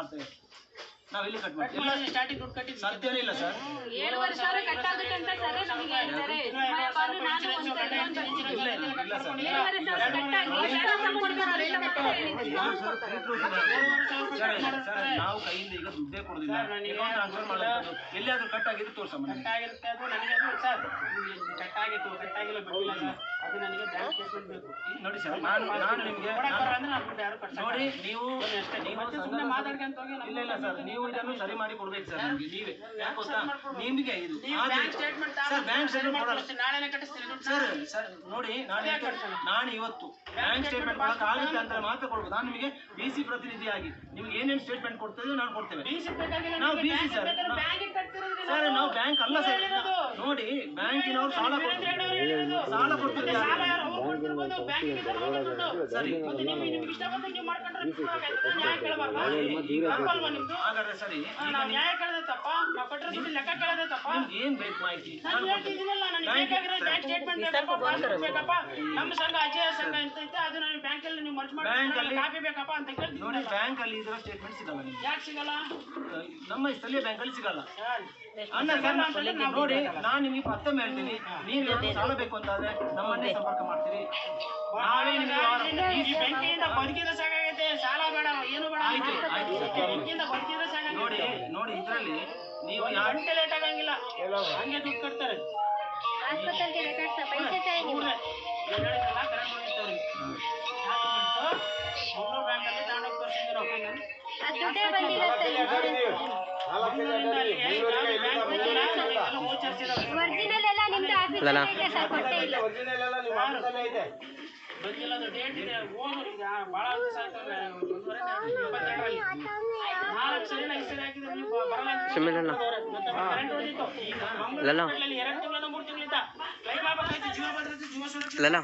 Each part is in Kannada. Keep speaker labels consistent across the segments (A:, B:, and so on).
A: ಮಾಡ್ತೇವೆ. ನಾವು ಇಲ್ಲಿ ಕಟ್ ಮಾಡ್ತೀವಿ
B: ಸ್ಟಾರ್ಟಿಂಗ್ ದುಡ್ಡು
A: ಇಲ್ಲ ಸರ್.
C: ಏಳುವರೆ ಸಾವಿರ ಕಟ್ಟಾಗುತ್ತೆ ಅಂತ ಸರ್ ನಮಗೆ ಹೇಳ್ತಾರೆ.
A: ನಾವು ಕೈಯಿಂದ ಈಗ ದುಡ್ಡೇ ಕೊಡುದಿಲ್ಲ. ಟ್ರಾನ್ಸ್ಫರ್ ಮಾಡೋದು ಎಲ್ಲಿಯಾದ್ರೂ ಕಟ್ ಆಗಿದ್ದು ತೋರ್ಸಮ್ಮ
B: ಕಟ್ ಅದು ನನಗೆ ಅದು ಸರ್. ಬಿಟ್ಟಿಲ್ಲ ಸರ್. ಅದು ನನಗೆ ಬ್ಯಾಂಕ್ ಸ್ಟೇಟ್ಮೆಂಟ್ ಬೇಕು.
A: ನೋಡಿ ಸರ್ ನಾನು ನಾನು ನಿಮಗೆ. ನೋಡಿ ನೀವು ನೀವು
B: ಸುಮ್ಮನೆ ಮಾತಾಡ್ಕೊಂತ ಹೋಗಿ
A: ಇಲ್ಲ ಇಲ್ಲ ಸರ್ ನೀವು ಇದನ್ನು ಸರಿ ಮಾಡಿ ಕೊಡ್ಬೇಕು ಸರ್ ನಿಮಗೆ. ನೀವೇ. ಯಾಕೆ ಗೊತ್ತಾ? ನಿಮಗೆ ಇದು
B: bank statement
A: sir bank statement ಕೊಡಲ್ಲ.
B: ನಾಳೆನೇ ಕಟ್ಟಿಸ್ತೀನಿ
A: ಸರ್ ಸರ್ ನೋಡಿ ನಾನು ನಾನು ಇವತ್ತು ಬ್ಯಾಂಕ್ ಸ್ಟೇಟ್ಮೆಂಟ್ ಕೊಡಕ್ಕೆ ಆಗುತ್ತೆ ಅಂತ ಮಾತ್ರ ಕೊಡ್ಬೋದು ನಾನು ನಿಮಗೆ ಬಿ ಸಿ ಪ್ರತಿನಿಧಿಯಾಗಿ ನಿಮ್ಗೆ ಏನೇನು ಸ್ಟೇಟ್ಮೆಂಟ್ ಕೊಡ್ತೇವೆ ನಾವು ಕೊಡ್ತೇವೆ ನಾವು ಬಿಸಿ
B: ಬ್ಯಾಂಕ್
A: ಸರ್
B: ನಾವು.
A: ಬ್ಯಾಂಕ್ ಅಲ್ಲ ಸರ್. ನೋಡಿ ಬ್ಯಾಂಕಿನವರು ಸಾಲ ಕೊಡ್ತಾರೆ ಸಾಲ
B: ಇದ್ರೆ
A: ಸರಿ.
B: ನೀವು ನೀವು
A: ಹಾಗಾದ್ರೆ ಸರಿ.
B: ನಾವು
A: ಏನ್ ಬೇಕು ಮಾಹಿತಿ
B: ಬ್ಯಾಂಕ್ ನಮ್ಮ ಸಂಘ ಅಜಯ ಸಂಘ ಅಂತ ಐತೆ ಅದು ನನಗೆ ಬ್ಯಾಂಕಲ್ಲಿ ನೀವು ಮರ್ಜ್
A: Bank
B: ಮಾಡಿ
A: ಅಲ್ಲಿ-
B: ಕಾಪಿ ಬೇಕಪ್ಪ ಅಂತ
A: ನೋಡಿ ಬ್ಯಾಂಕ್ ಅಲ್ಲಿ ಇದರ ಸ್ಟೇಟ್ಮೆಂಟ್ ಸಿಗಲ್ಲ
B: ಯಾಕೆ ಸಿಗಲ್ಲ?
A: ನಮ್ಮ ಸ್ಥಳೀಯ ಬ್ಯಾಂಕ್ ಅಲ್ಲಿ ಸಿಗಲ್ಲ ಅಣ್ಣ ನೋಡಿ ನಾನು ನಿಮಗೆ ಮತ್ತೊಮ್ಮೆ ಹೇಳ್ತೀನಿ. ನೀವು ಏನಾದ್ರು ಸಾಲ ಬೇಕು ಅಂತಾದ್ರೆ ನಮ್ಮನ್ನೇ ಸಂಪರ್ಕ ಮಾಡ್ತೀರಿ. ನಾವೇ ನಿಮಗೆ
B: ಈ ಬೆಂಕಿಯಿಂದ ಬದುಕಿದ್ರೆ ಸಾಕಾಗೈತೆ. ಸಾಲ ಬೇಡ ಏನು ಬೇಡ.
A: ಆಯ್ತು.
B: ಬೆಂಕಿಯಿಂದ ಬದುಕಿದ್ರೆ
A: ನೋಡಿ ನೋಡಿ ಇದರಲ್ಲಿ ನೀವು
B: ಗಂಟೆ ಲೇಟ್ ಆಗಂಗಿಲ್ಲ. ಹಂಗೆ ದುಡ್ಡು ಕಟ್ತಾರೆ. ಮಂಗ್ಳೂರ್ ಬ್ಯಾಂಕಲ್ಲಿ ತಗೊಂಡೋಗಿ ತೋರಿಸಿದ್ವಿ ನಾವು
C: ಅದು ದುಡ್ಡೇ ಬಂದಿಲ್ಲ ಸರ್
B: vouchers ಇದಾವೆ.
C: ಒರಿಜಿನಲ್ ಎಲ್ಲ ನಿಮ್ದು ಆಫೀಸ್ ಐತೆ ಇಲ್ಲ.
B: ಬಂದಿಲ್ಲ ಅದು ಡೇಟ್ ಇದೆ. ಹೋದ್ರು ಈಗ ಭಾಳ ದಿವಸ ಆಯ್ತಲ್ಲ ಒಂದೂವರೆ ಇಪ್ಪತ್ತೆರಡರಲ್ಲಿ ನಾಲ್ಕು ಸರಿ ಐದು ಸರಿ ಹಾಕಿದ್ರೆ ನೀವು ಬರಲ್ಲ ಅಂತ ಮತ್ತೆ ಕರೆಂಟ್ ಹೊಡಿತು. ಈಗ ಮಂಗ್ಳೂರ್ ಎರಡು ತಿಂಗಳ ಇಲ್ಲ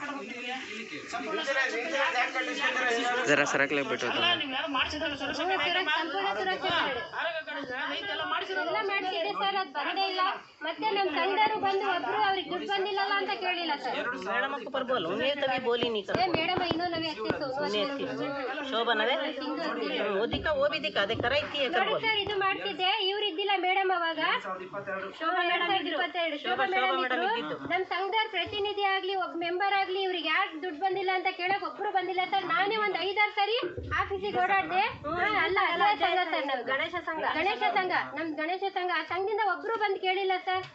D: ಜರ ಸರಕ್ಲೆ ಬಿಟ್ಟು
C: ಮತ್ತೆ ಬಂದು ಒಬ್ರು ಅವ್ರಿಗೆ ದುಡ್ಡು ಅಂತ ಕೇಳಿಲ್ಲ ಸರ್ ಮೇಡಮ್ ಇನ್ನೂ
E: ನವೆ ಶೋಭನವೇ ಓದಿಕ ಓಬಿದಿಕ ಅದೇ?
C: ಕರೈತಿ ಸರ್ ಇದು ಮಾಡ್ತಿದ್ದೆ. ಇವ್ರು ಇದ್ದಿಲ್ಲ ಮೇಡಮ್ ಅವ. ನಮ್ಮ ಸಂಘದವ್ರ ಪ್ರತಿನಿಧಿ ಆಗ್ಲಿ ಒಬ್ಬ ಮೆಂಬರ್ ಆಗ್ಲಿ ಇವ್ರಿಗೆ ಯಾಕೆ ದುಡ್ಡು ಬಂದಿಲ್ಲ ಅಂತ ಕೇಳಕ್ ಒಬ್ರು ಬಂದಿಲ್ಲ ಸರ್. ನಾನೇ ಒಂದ್ ಐದಾರು ಸರಿ ಆಫೀಸಿಗೆ ಓಡಾಡ್ದೆ. ಅಲ್ಲ ಅಲ್ಲ ಸರ್ ನಮ್ದು? ಗಣೇಶ ಸಂಘ. ಗಣೇಶ ಸಂಘ. ನಮ್ ಗಣೇಶ ಸಂಘ. ಆ ಸಂಘದಿಂದ ಒಬ್ರು ಬಂದ್ ಕೇಳಿಲ್ಲ ಸರ್.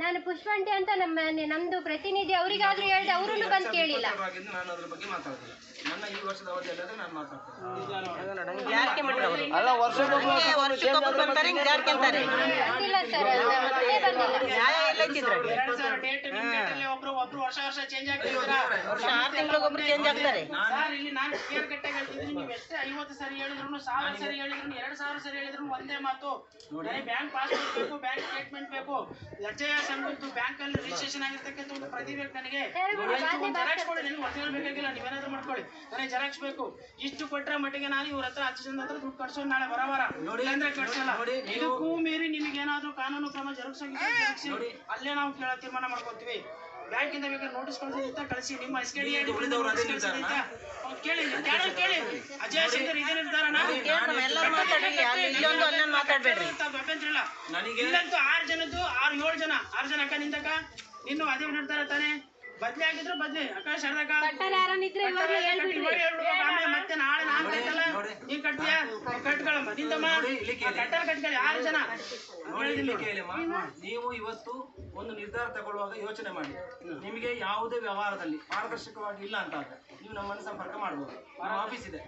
C: ನಾನು ಪುಷ್ಪಂಟಿ ಅಂತ ನಮ್ಮ ನಮ್ದು ಪ್ರತಿನಿಧಿ ಅವರಿಗಾದ್ರೂ ಹೇಳಿದೆ ಅವರು ಬಂದು ಕೇಳಿಲ್ಲ.
A: ನಾನು ಅದ್ರ ಬಗ್ಗೆ ನನ್ನ ಈ ವರ್ಷದ ನಾನು ಮಾತಾಡ್ತೇನೆ.
B: ಒಬ್ರು ಒಬ್ರು ವರ್ಷ ವರ್ಷ ಚೇಂಜ್
E: ಚೇಂಜ್ ಆಗ್ತಾರೆ.
B: ಸರ್ ಇಲ್ಲಿ ನಾನು ಕ್ಲಿಯರ್ ಕಟ್ಟಾಗಿ ಹೇಳ್ತಿದ್ದೀನಿ ನೀವು ಎಷ್ಟೇ ಐವತ್ತು ಸರಿ ಹೇಳಿದ್ರು ಸಾವಿರ ಸರಿ ಹೇಳಿದ್ರು ಎರಡು ಸಾವಿರ ಸರಿ ಹೇಳಿದ್ರು ಒಂದೇ ಮಾತು. ನನಗೆ ಬ್ಯಾಂಕ್ ಪಾಸ್ಬುಕ್ ಬೇಕು ಬ್ಯಾಂಕ್ ಸ್ಟೇಟ್ಮೆಂಟ್ ಬೇಕು ಸಂಘದ್ದು ಬ್ಯಾಂಕ್ ಅಲ್ಲಿ ರಿಜಿಸ್ಟ್ರೇಷನ್ ಆಗಿರ್ತಕ್ಕಂಥ ಒಂದು ಪ್ರತಿ ಬೇಕು ನನಗೆ ಜೆರಾಕ್ಸ್ ಕೊಡಿ ನಿಮ್ಗೆ ಒರಿಜಿನಲ್ ಬೇಕಾಗಿಲ್ಲ ನೀವೇನಾದ್ರೂ ಮಾಡ್ಕೊಳ್ಳಿ. ನನಗೆ ಜೆರಾಕ್ಸ್ ಬೇಕು. ಇಷ್ಟು ಕೊಟ್ಟರೆ ಮಟ್ಟಿಗೆ ನಾನು ಇವ್ರ ಹತ್ರ ಹತ್ತು ಜನ ಹತ್ರ ದುಡ್ಡು ಕಟ್ಸೋದು ನಾಳೆ ಬರವಾರ
A: ನೋಡಿ,
B: ಇಲ್ಲಾಂದ್ರೆ ಕಟ್ಸಲ್ಲ. ಇದಕ್ಕೂ ಮೀರಿ ನಿಮಗೆ ಏನಾದ್ರೂ ಕಾನೂನು ಕ್ರಮ ಜರುಗಿಸಿ ಅಲ್ಲೇ ನಾವು ಕೇಳ ತೀರ್ಮಾನ ಮಾಡ್ಕೊತೀವಿ. ಬ್ಯಾಂಕಿಂದ ಬೇಕಾದ್ರೆ ನೋಟಿಸ್ ಕಳಿಸಿದ್ದ ಕಳಿಸಿ. ನಿಮ್ಮ ಎಸ್ ಕೆ ಡಿ ಐ
A: ಉಳಿದವರು ಅದೇ ನಿರ್ಧಾರನಾ?
B: ಕೇಳಿ ಕೇಳಿ? ಕೇಳಿ ಅಜಯ್ ಶಂಕರ್ ಇದೇ ನಿರ್ಧಾರನಾ
E: ಎಲ್ಲರೂ ಮಾತಾಡ್ರಿ ಅಲ್ಲಿ ಇಲ್ಲೊಂದು ಅಲ್ಲೊಂದು ಮಾತಾಡ್ಬೇಡ್ರಿ.
B: ಅಭ್ಯಂತರ ಇಲ್ಲ
A: ನನಗೆ
B: ಇಲ್ಲಂತೂ ಆರು ಜನದ್ದು ಆರು ಏಳು ಜನ ಆರು ಜನ ಅಕ್ಕ ನಿಂತಕ್ಕ. ಇನ್ನು ಅದೇ ನಿರ್ಧಾರ ತಾನೆ ಬದ್ಲಿ ಆಗಿದ್ರು ಬದ್ಲಿ. ಅಕ್ಕ ಶಾರದಕ್ಕ. ಇವಾಗ ಆಮೇಲೆ ಮತ್ತೆ ನಾಳೆ ನಾನ್ ಕಟ್ತೀಯ? ನಿಂತಮ್ಮ. ಕಟ್ಟಲ್ ಕಟ್ಕೊಳ್ಳಿ ಆರು ಜನ.
A: ನೀವು ಇವತ್ತು ಒಂದು ನಿರ್ಧಾರ ತಗೊಳ್ಳುವಾಗ ಯೋಚನೆ ಮಾಡಿ. ನಿಮಗೆ ಯಾವುದೇ ವ್ಯವಹಾರದಲ್ಲಿ ಪಾರದರ್ಶಕವಾಗಿ ಇಲ್ಲ ಅಂತ ಆದ್ರೆ ನೀವು ನಮ್ಮನ್ನು ಸಂಪರ್ಕ ಮಾಡಬಹುದು ನಮ್ಮ ಆಫೀಸ್ ಇದೆ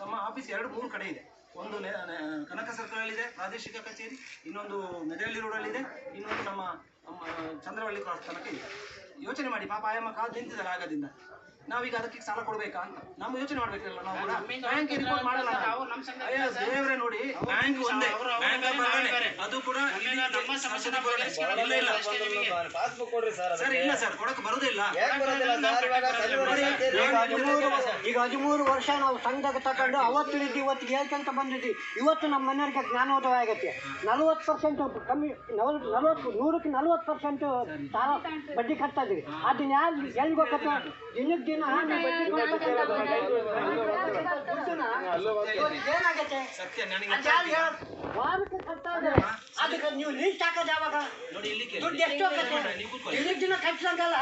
A: ನಮ್ಮ ಆಫೀಸ್ ಎರಡು ಮೂರು ಕಡೆ ಇದೆ. ಒಂದು ನೆ- ಸರ್ಕಲ್ ಕನಕ ಸರ್ಕಲಲ್ಲಿದೆ ಪ್ರಾದೇಶಿಕ ಕಚೇರಿ ಇನ್ನೊಂದು ಮೆದಹಳ್ಳಿ ರೋಡಲ್ಲಿದೆ ಇನ್ನೊಂದು ನಮ್ಮ ನಮ್ಮ ಚಂದ್ರವಳ್ಳಿ ಕ್ರಾಸ್ ತನಕ ಇದೆ. ಯೋಚನೆ ಮಾಡಿ ಪಾಪ ಆಯಮ್ಮ ಕಾದು ನಿಂತಿದ್ದಾರೆ ಆಗದಿಂದ ನಾವೀಗ ಅದಕ್ಕೆ ಸಾಲ ಕೊಡ್ಬೇಕಾ ಅಂತ. ನಮ್ ಯೋಚನೆ ಮಾಡ್ಬೇಕಲ್ಲ ನಾವು ಕೂಡ. ಬ್ಯಾಂಕ್ ರಿಪೋರ್ಟ್ ಮಾಡಲ್ಲ. ನಾವು.
B: ನಮ್ಮ
A: ಅಯ್ಯೋ ದೇವ್ರೆ ನೋಡಿ. ಬ್ಯಾಂಕ್ ಒಂದೇ. ಬ್ಯಾಂಕ್
B: ಬೇರೆ, ನಾವೇ
A: ಬರಬೇಡಿ.
B: ಬೇರೆ.
A: ಅದು ಕೂಡ ಇಲ್ಲಿ
B: ನಮ್ಮ
A: ಇಲ್ಲ. ಇಲ್ಲ
D: ಪಾಸ್ಬುಕ್ ಕೊಡ್ರಿ ಸರ್
A: ಸರ್ ಇಲ್ಲ ಸರ್ ಕೊಡಕ್ ಬರೋದೇ
D: ಯಾಕೆ ಬರೋದಿಲ್ಲ? ಸರ್
F: ಈಗ ಹದಿಮೂರು ವರ್ಷ ನಾವು ಸಂಘಕ್ಕೆ ಅವತ್ತು ರೀತಿ ಇವತ್ತಿಗೆ ಹೇಳ್ಕೊಂತ ಬಂದಿದ್ವಿ. ಇವತ್ತು ನಮ್ಮ ಮನೆಯವರಿಗೆ ಜ್ಞಾನೋದಯ ಆಗತ್ತೆ. ನಲವತ್ತು ಪರ್ಸೆಂಟ್ ಕಮ್ಮಿ ನಲವತ್ತು ನಲವತ್ತು ನೂರಕ್ಕೆ ನಲವತ್ತು ಪರ್ಸೆಂಟ್ ಸಾಲ ಬಡ್ಡಿ ಕಟ್ತಾ ಇದ್ದೀವಿ. ಅದನ್ನ ಎಲ್ಲಿ ಗೊತ್ತಪ್ಪ ದಿನಕ್ಕೆ
A: ಸತ್ಯ?
F: ವಾರಕ್ಕೆ ಕಟ್ತಾ ಇದ್ದಾರೆ ಅದಕ್ಕೆ ನೀವು ಲೀಸ್ಟ್ ಹಾಕೋದು ಯಾವಾಗ. ದುಡ್ಡು ಎಷ್ಟು ಹೋಗುತ್ತೆ ದಿನ ಕಟ್ಸಂಗಲ್ಲ.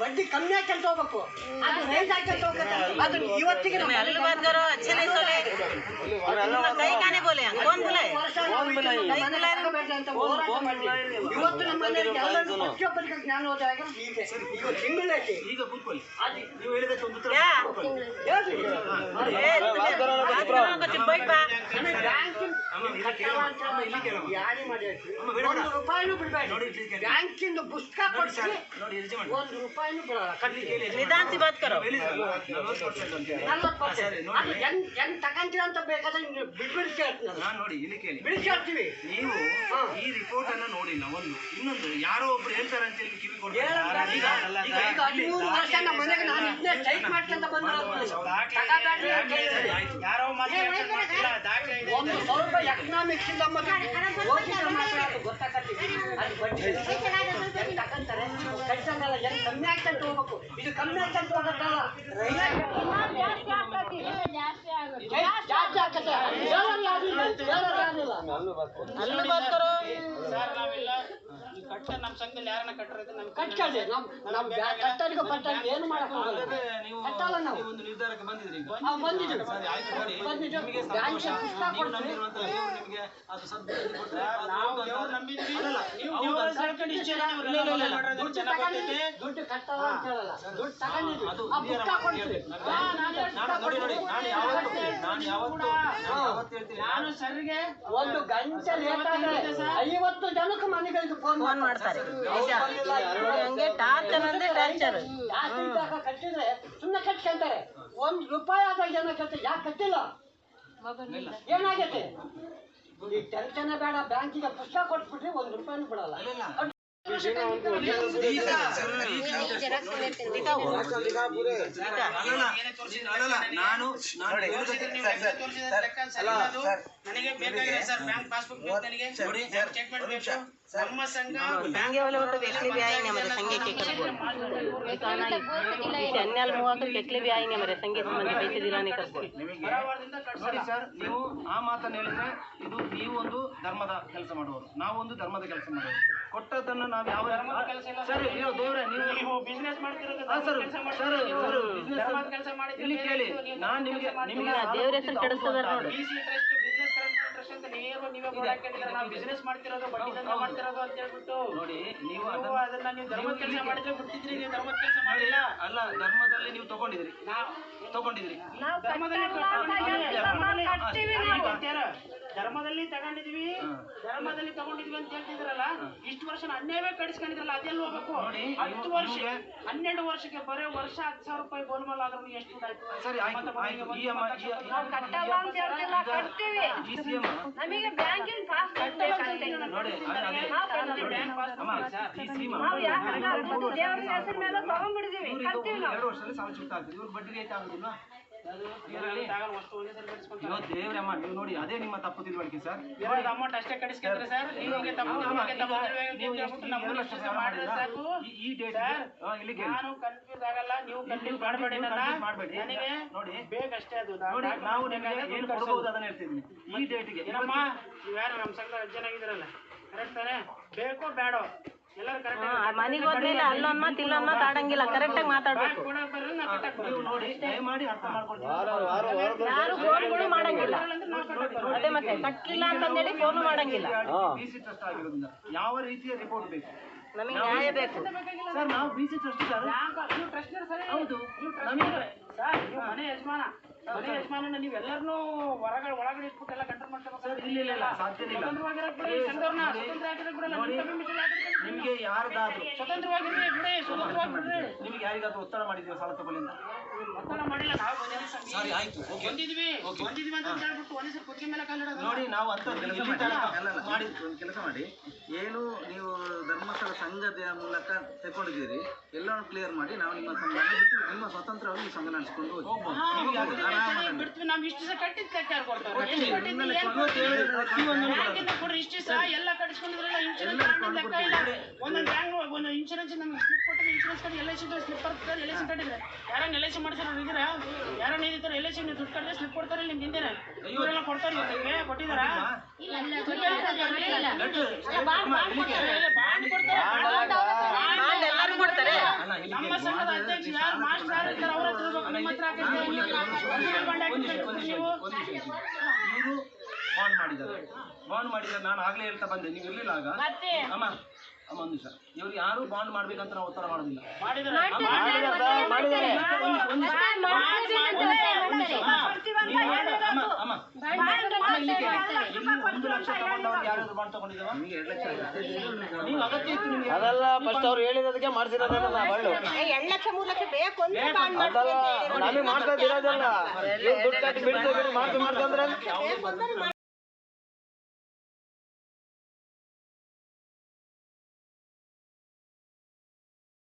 F: ಬಡ್ಡಿ ಕಮ್ಮಿ ಹಾಕಂತ ಹೋಗ್ಬೇಕು ಅದು ರೈಸ್ ಹಾಕಂತ ಹೋಗುತ್ತೆ ಅದು ಇವತ್ತಿಗೆ ನಮ್ಮ
E: अल्लू बात करो अच्छे नहीं सोले कहीं का नहीं बोले कौन बोले
F: ವರ್ಷ ನಾವು ಇದನ್ನ ಮನೆ ಕಟ್ಕೋಬೇಕು ಅಂತ ಹೋರಾಟ ಮಾಡಿದ್ವಿ. ಇವತ್ತು ನಮ್ಮ ಮನೆಯಲ್ಲಿ ಎಲ್ಲರಿಗೂ ಪ್ರತಿಯೊಬ್ಬರಿಗೂ ಜ್ಞಾನೋದಯ ಆಗಿ ಈಗ ಈಗ ತಿಂಗಳೈತಿ
A: ಈಗ ಕೂತ್ಕೊಳ್ಳಿ
F: ಅದು
A: ನೀವು ಹೇಳಿದಕ್ಕೆ ಒಂದು ಉತ್ತರ
E: क्या
A: ಕೊಡ್ಕೊಳ್ಳಿ.
F: ಹೇಳ್ರಿ
E: ए बात करो को चुप बैठ बा
F: ಬ್ಯಾಂಕಿನ
A: ಅಮ್ಮ, ಇಲ್ಲಿ ಕೇಳು. ಅಮ್ಮ, ಇಲ್ಲಿ ಕೇಳು.
F: ಯಾರಿ ಮಾಡಿ
A: ಅಮ್ಮ, ಬೇಡ, ಬೇಡ.
F: ಒಂದು ರೂಪಾಯಿನೂ ಬಿಡ್ಬೇಡಿ
A: ನೋಡಿ, ಇಲ್ಲಿ ಕೇಳಿ.
F: ಬ್ಯಾಂಕಿಂದ ಪುಸ್ತಕ
A: ನೋಡಿ ಸರ್
F: ಕೊಡ್ಸಿ
A: ನೋಡಿ ಎಲ್ಜಿ ಮಾಡಿ
F: ಒಂದು ರೂಪಾಯಿನೂ ನಿಧಾನಿಸಿ
A: ಬಾತ್
F: ಕರೋ. ಹೆಂಗ್ ತಗೊಂತೀರ ಅಂತ ಬೇಕಾದ್ರೆ ಬಿಡ್ಬಿಡಿ
A: ನಾನು ನೋಡಿ ಇಲ್ಲಿ ಕೇಳಿ.
F: ಬಿಡಿ ಕೇಳ್ತೀವಿ.
A: ನೀವು ಈ ರಿಪೋರ್ಟ್ ಅನ್ನ ನೋಡಿಲ್ಲ ಒಂದು ಇನ್ನೊಂದು ಯಾರೋ ಒಬ್ರು ಹೇಳ್ತಾರೆ ಅಂತ ಹೇಳಿ ಕಿವಿ
F: ವರ್ಷ ಮನೆಗೆ ನಾನು ಒಂದು ಎಕನಾಮಿಕ್ಸ್ ಇಂದ ಅದು ಆಗ್ತಂತ ಹೋಗ್ಬೇಕು ಇದು ಕಮ್ಮಿ ಆಗ್ತಂತ ಹೋಗತ್ತಲ್ಲ ಏ, ಜಾಸ್ತಿ ಆಗ್ತದೆ ಹೇಳೋರು ಯಾರಿಲ್ಲ
B: ಕಟ್ಟ ನಮ್ಮ ಸಂಘದಲ್ಲಿ ಯಾರನ್ನ ಕಟ್ಟறது ನಮ್ಗೆ
F: ಕಟ್ಕೊಳ್ಳಿ ನಮ್ಮ ನಮ್ಮ ಪಟ್ಟೋರಿಗೆ ಏನು
A: ನೀವು
F: ಕಟ್ಟಲ್ಲ ನಾವು.
A: ಒಂದು ನಿರ್ಧಾರಕ್ಕೆ ಬಂದಿದ್ರಿ ಈಗ.
F: ನಾವು ಬಂದಿದ್ದೀವಿ.
A: ಸರಿ ಆಯ್ತು ನೋಡಿ.
F: ಬಂದಿದ್ದೀವಿ.
A: ನಿಮಗೆ
F: ಬ್ಯಾಂಕಿಗೆ
A: ಸಂತೋಷ.
F: ಪುಸ್ತಕ
A: ನೀವು ನಂಬಿರುವಂತ ದೇವರು ನಿಮಗೆ ಅದು ಸದ್ಬುದ್ಧಿ
B: ನಾವು ದೇವ್ರ ಸೇರ್ಕೊಂಡು ಇಷ್ಟು
F: ದುಡ್ಡು ದುಡ್ಡು ಕಟ್ಟಲ್ಲ ಅಂತ ಹೇಳಲ್ಲ.
A: ಅದು
F: ನಾನು
A: ನೋಡಿ ನೋಡಿ ನಾನು ನಾನು
B: ಸರ್ಗೆ
F: ಒಂದು ಗಂಟೆ ಲೇಟ್ ಆದ್ರೆ ಐವತ್ತು ಜನಕ್ಕೆ ಮನೆಗಳಿಗೆ ಫೋನ್
E: ಫೋನ್ ಮಾಡ್ತಾರೆ. ಹಂಗೆ ಟಾರ್ಚರ್ ಅಂದ್ರೆ ಟಾರ್ಚರ್.
F: ಜಾಸ್ತಿ ಇದ್ದಾಗ ಕಟ್ಟಿದ್ರೆ ಸುಮ್ಮನೆ ಕಟ್ಕೊಂತಾರೆ. ಒಂದ್ ರೂಪಾಯಿ ಆದಾಗ ಜನ ಕಟ್ಟ ಯಾಕೆ ಕಟ್ಟಿಲ್ಲ? ಏನಾಗೈತೆ? ಈ ಟೆನ್ಷನ್ ಬೇಡ ಬ್ಯಾಂಕಿಗೆ ಪುಸ್ತಕ ಕೊಟ್ಬಿಟ್ರೆ ಒಂದ್ ರೂಪಾಯಿನೂ ಬಿಡಲ್ಲ.
A: ನಾನು.
B: ನನಗೆ ಬೇಕಾಗಿದೆ ಸರ್ ಬ್ಯಾಂಕ್ ಪಾಸ್ಬುಕ್ ಬೇಕು ನನಗೆ
A: ನೋಡಿ,
B: ಸ್ಟೇಟ್ಮೆಂಟ್ ಬೇಕು ಸಂಘ
A: ಮೂವತ್ತು
B: ಸಂಬಂಧ
A: ಸರ್ ನೀವು ಆ ಮಾತನ್ನು ಹೇಳಿದ್ರೆ ಇದು ನೀವು ಒಂದು ಧರ್ಮದ ಕೆಲಸ ಮಾಡುವವರು. ನಾವೊಂದು ಧರ್ಮದ ಕೆಲಸ ಮಾಡುವವರು. ಕೊಟ್ಟದ್ದನ್ನು ನಾವು ಯಾವ ಸರ್ ನೀವು ನೀವು
B: ಮಾಡ್ತಿರೋದು
A: ಸರ್
B: ಕೆಲಸ
A: ಮಾಡಿ ಕೇಳಿ ನಾನು ನಿಮಗೆ ನಿಮಗೆ
E: ದೇವರ ಹೆಸರು ಕೆಡಿಸ್ತದ ನೋಡಿ.
B: ಬಿಸ್ನೆಸ್ ಮಾಡ್ತಿರೋದು ಬಡ್ಡಿ ದಂಧೆ ಮಾಡ್ತಿರೋದು ಅಂತ ಹೇಳ್ಬಿಟ್ಟು
A: ನೋಡಿ ನೀವು ಅದನ್ನ
B: ಅದನ್ನ ನೀವು ಧರ್ಮದ ಕೆಲಸ ಮಾಡಿದ್ರೆ ಬಿಡ್ತಿದ್ರಿ ನೀವು ಧರ್ಮದ ಕೆಲಸ ಮಾಡಿಲ್ಲ.
A: ಅಲ್ಲ ಧರ್ಮದಲ್ಲಿ ನೀವು ತಗೊಂಡಿದ್ರಿ.
B: ನಾವು
A: ತಗೊಂಡಿದ್ರಿ.
B: ಧರ್ಮದಲ್ಲಿ ಧರ್ಮದಲ್ಲಿ ತಗೊಂಡಿದ್ವಿ ಧರ್ಮದಲ್ಲಿ ತಗೊಂಡಿದ್ವಿ ಅಂತ ಹೇಳ್ತಿದ್ರಲ್ಲ ಇಷ್ಟು ವರ್ಷ ಅನ್ಯಾಯವೇ ಕಡಿಸ್ಕೊಂಡಿದ್ರಲ್ಲ ಅದೆಲ್ಲ ಹೋಗ್ಬೇಕು?
A: ನೋಡಿ,
B: ಹತ್ತು ವರ್ಷ ಹನ್ನೆರಡು ವರ್ಷಕ್ಕೆ ಬರೀ ವರ್ಷ ಹತ್ತು ಸಾವಿರ ರೂಪಾಯಿ ಗೋಲ್ಮಾಲ್ ಆದ್ರೂ ಎಷ್ಟು
C: ನಮಗೆ ಬ್ಯಾಂಕಿನ ಪಾಸ್ಬುಕ್ ಬೇಕಂತೆ
A: ನೋಡಿ ಅದೇ- ಅದೇ
B: ಬ್ಯಾಂಕ್ ಪಾಸ್
A: ಅಮ್ಮ ಈ ಸಿ
C: ನಾವು ಯಾಕಂದ್ರೆ ಅದು ಮೇಲೆ ತಗೊಂಡ್ಬಿಡ್ತೀವಿ
A: ಇವ್ರಿಗೆ
C: ಕಟ್ತೀವಿ ನಾವು.
A: ಎರಡು ವರ್ಷದಲ್ಲಿ ಸಾಲ ಚುಕ್ತಾ ಆಗ್ತದೆ ಇವ್ರು ಬಡ್ಡಿ ರೇಟ್ ಆಗುದಿಲ್ಲ.
B: ಸರಿ ಕಡಿಸ್ಕೊಂತಾರೆ
A: ಅಯ್ಯೋ ದೇವ್ರಮ್ಮ ನೀವು ನೋಡಿ ಅದೇ ನಿಮ್ಮ ತಪ್ಪು ತಿಳುವಳಿಕೆ ಸರ್.
B: ಅಮೌಂಟ್ ಅಷ್ಟೇ ಕಡಿಸ್ಕೊಂಡ್ರೆ ಸರ್ ನಿಮಗೆ ತಪ್ಪು
A: ನೀವು ಎಷ್ಟು-
B: ನಮ್ಮ ಲಕ್ಷ ಮಾಡಿದ್ರೆ ಸಾಕು.
A: ಈ- ಡೇಟ್
B: ಸರ್,
A: ಇಲ್ಲಿ ಕೇಳಿ
B: ನಾನು ಕನ್ಫ್ಯೂಸ್ ಆಗಲ್ಲ ನೀವು ಕನ್ಫ್ಯೂಸ್ ಮಾಡಬೇಡಿ
A: confuse
B: ನನಗೆ
A: ನೋಡಿ.
B: ಬೇಕಷ್ಟೇ ಅದು.
A: ನೋಡಿ ನಾವು ನಿಮಗೆ ಏನು ಕೊಡಬಹುದು ಅದನ್ನ ಹೇಳ್ತಿದ್ದೀನಿ. ಈ ಡೇಟ್ಗೆ
B: ಏನಮ್ಮ ನೀವು ಯಾರು ನಮ್ಮ ಸಂಘ ಜನ ಆಗಿದ್ದೀರಲ್ಲ ಕರೆಕ್ಟ್ ತಾನೇ? ಬೇಕೋ ಬೇಡೋ?
E: ಮನೆಗೆ ಹೋದ್ಮೇಲೆ ಅಲ್ಲೊಂದ್ ಮಾತು ಇಲ್ಲೊಂದ್ ಮಾತು ಆಡಂಗಿಲ್ಲ ಕರೆಕ್ಟಾಗಿ ಮಾತಾಡ್ಬೇಕು. ಯಾರು ಫೋನ್ ಕೂಡ ಮಾಡಂಗಿಲ್ಲ. ಅದೇ ಮತ್ತೆ ಕಟ್ಟಿಲ್ಲ ಅಂತಂದೇಳಿ ಫೋನು ಮಾಡಂಗಿಲ್ಲ.
A: ಬಿ ಸಿ ಟ್ರಸ್ಟ್ ಆಗಿರೋದ್ರಿಂದ ಯಾವ ರೀತಿಯ ರಿಪೋರ್ಟ್ ಬೇಕು?
E: ನಮಗೆ ನ್ಯಾಯ ಬೇಕು.
A: ಸರ್ ನಾವು B C trust
B: sir trust ಸರಿ.
A: ಹೌದು.
B: ನೀವು ಸರ್ ನೀವು ಮನೆ ಯಜಮಾನ. ಮನೆ ಯಜಮಾನ ನೀವೆಲ್ಲರನ್ನೂ ಹೊರಗಡೆ ಒಳಗಡೆ ಇಟ್ಬಿಟ್ಟು ಎಲ್ಲ ಕಂಟ್ರೋಲ್ ಮಾಡ್ಕೋಬೇಕು.
A: ನಿಮ್ಗೆ ಯಾರ್ದಾದ್ರು
B: ಸ್ವತಂತ್ರವಾಗಿರ್ರಿ ಬಿಡಿ ಸ್ವತಂತ್ರವಾಗಿ ಬಿಡ್ರಿ
A: ನಿಮ್ಗೆ ಯಾರಿಗಾದ್ರೂ ಒತ್ತಡ ಮಾಡಿದ್ವಿ ಸಾಲ ತಗೊಳ್ಳಿ
B: ಒತ್ತಡ ಮಾಡಿಲ್ಲ ನಾವು.
A: ಸರಿ ಆಯ್ತು ಓಕೆ.
B: ಬಂದಿದ್ವಿ ಬಂದಿದ್ವಿ ಅಂತ ಹೇಳ್ಬಿಟ್ಟು ಒಂದೇ ಸರಿ ಕುತ್ತಿಗೆ ಮೇಲೆ ಕಾಲಿಡೋದು
A: ನೋಡಿ ನಾವು ಅಂತ ಇಲ್ಲಿ ತನಕ ಮಾಡಿ.
G: ಒಂದು ಕೆಲಸ ಮಾಡಿ. ಏನು ನೀವು ಧರ್ಮಸ್ಥಳ ಸಂಘದ ಮೂಲಕ ತಗೊಂಡಿದ್ದೀರಿ ಎಲ್ಲವನ್ನು ಕ್ಲಿಯರ್ ಮಾಡಿ ನಾವು ನಿಮ್ಮ ಸಂಘ ಬಿಟ್ಟು ನಿಮ್ಮ ಸ್ವತಂತ್ರವಾಗಿ ಸಂಘ ನಡೆಸ್ಕೊಂಡು ಹೋಗಿ.
B: ಬಿಡ್ತೀವಿ, ನಾವು ಇಷ್ಟು ದಿವಸ ಕಟ್ಟಿದ್ ಯಾರು ಕೊಡ್ತಾರೆ ಎಷ್ಟು ಏನ್? ಬ್ಯಾಂಕಿಂದ ಕೊಡ್ರಿ ಇಷ್ಟು ದಿವಸ ಎಲ್ಲ ಕಟ್ಟಿಸ್ಕೊಂಡಿದ್ರಲ್ಲ ಇನ್ಶೂರೆನ್ಸ್ ಕಾರ್ಡ್ ಲೆಕ್ಕ ಇಲ್ಲ. ಒಂದೊಂದು ಬ್ಯಾಂಕ್ ಒಂದು ಇನ್ಶೂರೆನ್ಸ್ ನಮ್ಗೆ ಸ್ಲಿಪ್ ಕೊಟ್ಟರೆ insurance card L I C slip ಕೊಡ್ತಾರೆ ಎಲ್ ಐ ಸಿ ಕಟ್ಟಿದ್ರೆ ಯಾರನ್ನ ಎಲ್ ಐ ಸಿ ಮಾಡಿಸಿರೋ ಇದ್ರ ಯಾರನ್ನ ಇದ್ದೀರಾ? ಎಲ್ ಐ ಸಿ ದುಡ್ಡು ಕಟ್ಟಿದ್ರೆ ಸ್ಲಿಪ್ ಕೊಡ್ತಾರೆ ನಿಮ್ ಹಿಂದೆ ಇವರೆಲ್ಲ ಕೊಡ್ತಾರೆ ನಿಮಗೆ ಕೊಟ್ಟಿದಾರ? ಬಾಂಡ್ ಕೊಡ್ತಾರೆ.
E: ಬಾಂಡ್ ಎಲ್ಲರೂ ಕೊಡ್ತಾರೆ.
B: ನಮ್ಮ ಸಂಘದ ಅಧ್ಯಕ್ಷ ಯಾರು ಮಾಸ್ಟರ್ ಯಾರು ಇರ್ತಾರೆ ಅವರ ತಿಳ್ಬೇಕು ನಿಮ್ಮ ಹತ್ರ ನೀವು?
A: ಬಾಂಡ್ ಮಾಡಿದ್ದಾರೆ. ಬಾಂಡ್ ಮಾಡಿದ್ದಾರೆ. ನಾನು ಆಗ್ಲೇ ಹೇಳ್ತಾ ಬಂದೆ. ನೀವು ಇರ್ಲಿಲ್ಲ ಆಗ? ಅಮ್ಮ ಇವ್ರು ಯಾರು ಬಾಂಡ್ ಮಾಡ್ಬೇಕಂತ ನಾವು ಒತ್ತಡ ಮಾಡೋದಿಲ್ಲ.
D: ಅದೆಲ್ಲ ಫಸ್ಟ್ ಅವ್ರು ಹೇಳಿರೋದಕ್ಕೆ ಮಾಡ್ಸಿರೋದಲ್ಲ ಬಳ್ಳು
E: ಎರಡ್ ಲಕ್ಷ ಮೂರ್ ಲಕ್ಷ ಬೇಕು
D: ನಮಗೆ ಮಾಡ್ತಾ ಇರೋದಲ್ಲ. ದುಡ್ಡು ಕಟ್ಟಿ ಮಾಡ್ತಂದ್ರೆ